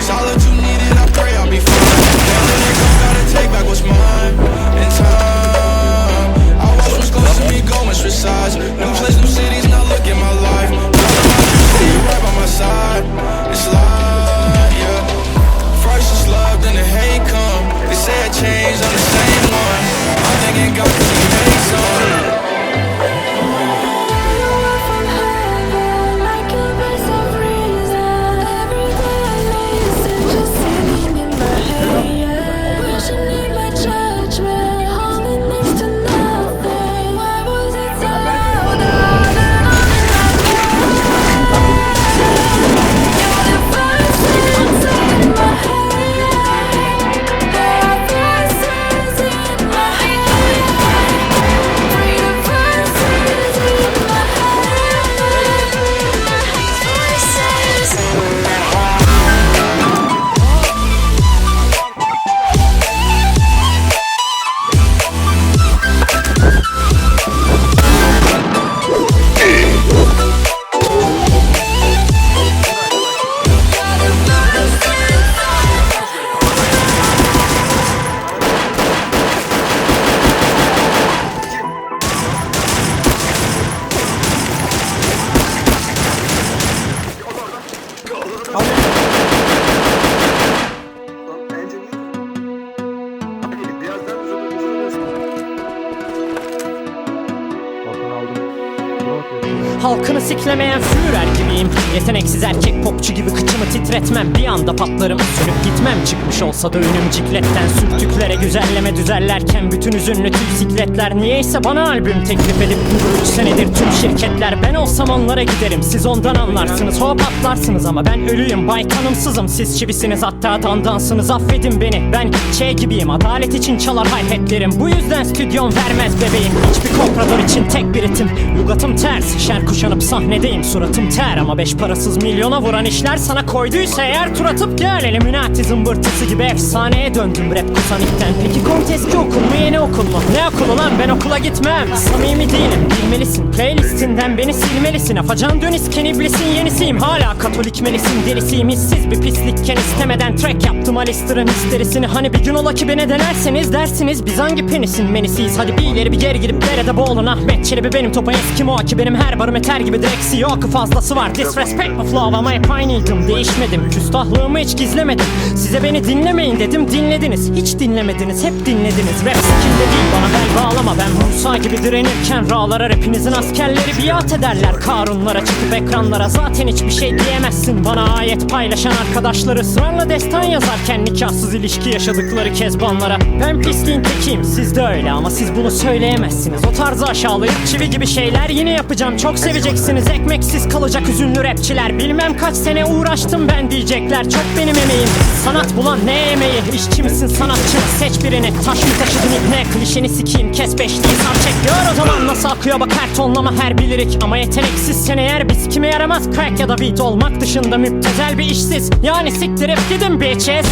Solitude Halkını siklemeyen Führer gibiyim. Yeteneksiz erkek popçu gibi kıçımı titretmem. Bir anda patlarım sönüp gitmem. Çıkmış olsa da önüm cikletten. Sürtüklere güzelleme düzerlerken Bütün üzünlü tüm sikletler. Niyeyse bana albüm teklif edip Durur üç senedir tüm şirketler. Ben olsam onlara giderim. Siz ondan anlarsınız. Hop atlarsınız ama ben ölüyüm. Bay tanımsızım. Siz çivisiniz. Hatta dandansınız. Affedin beni. Ben şey gibiyim. Adalet için çalar hi-hatlerim Bu yüzden stüdyon vermez bebeğim. Hiçbir komprador için tek bir ritim. Lugatım ters. Şer kuşanıp sahnedeyim. Suratım ter ama beş parasız milyona vuran işler Sana koyduysa eğer tur atıp gel. Illuminati zımbırtısı gibi efsaneye döndüm rap kusanikten Peki konteski okul mu yeni okul mu? Ne okulu lan ben okula gitmem. Samimi değilim bilmelisin. Playlistinden beni silmelisin. Afacan dönisken iblisin yenisiyim. Hala katolik melisin delisiyim. Hissiz bir pislikken istemeden track yaptım. Alistair'ın histerisini. Hani bir gün ola ki beni denerseniz dersiniz. Biz hangi penisin menisiyiz? Hadi bir ileri bir geri gidip derede boğulun. Ahmet Çelebi benim topa Eskimo ki benim her barım eter gibi. Direksi yok fazlası var. Disrespect my flow ama hep aynıydım. Değişmedim. Küstahlığımı hiç gizlemedim. Size beni dinlemeyin dedim. Dinlediniz. Hiç dinlemediniz. Hep dinlediniz. Rap sikimde değil bana bel bağlama Ben Musa gibi direnirken rağlara rapinizin askerleri biat ederler. Karunlara çıkıp ekranlara zaten hiçbir şey diyemezsin. Bana ayet paylaşan arkadaşları ısrarla destan yazarken Nikahsız ilişki yaşadıkları kezbanlara. Ben pisliğin tekiyim siz de öyle ama siz bunu söyleyemezsiniz. O tarzı aşağılayıp çivi gibi şeyler yine yapacağım. Çok seveceksiniz ekmeksiz kalacak üzünlü rapçiler. Bilmem kaç sene uğraştım ben diyecekler. Çok benim emeğim. Sanat bulan ne emeği? İşçi misin sanatçı? Seç birini Taş mı taşıdın ipne klişeni sikeyim Kes beşliği sar çek. Gör o zaman nasıl akıyor bak her tonlama her bilirik. Ama yeteneksiz sen eğer biz kime yaramaz. Crack ya da beat olmak dışında müptezel bir işsiz. Yani siktirip gidin bitches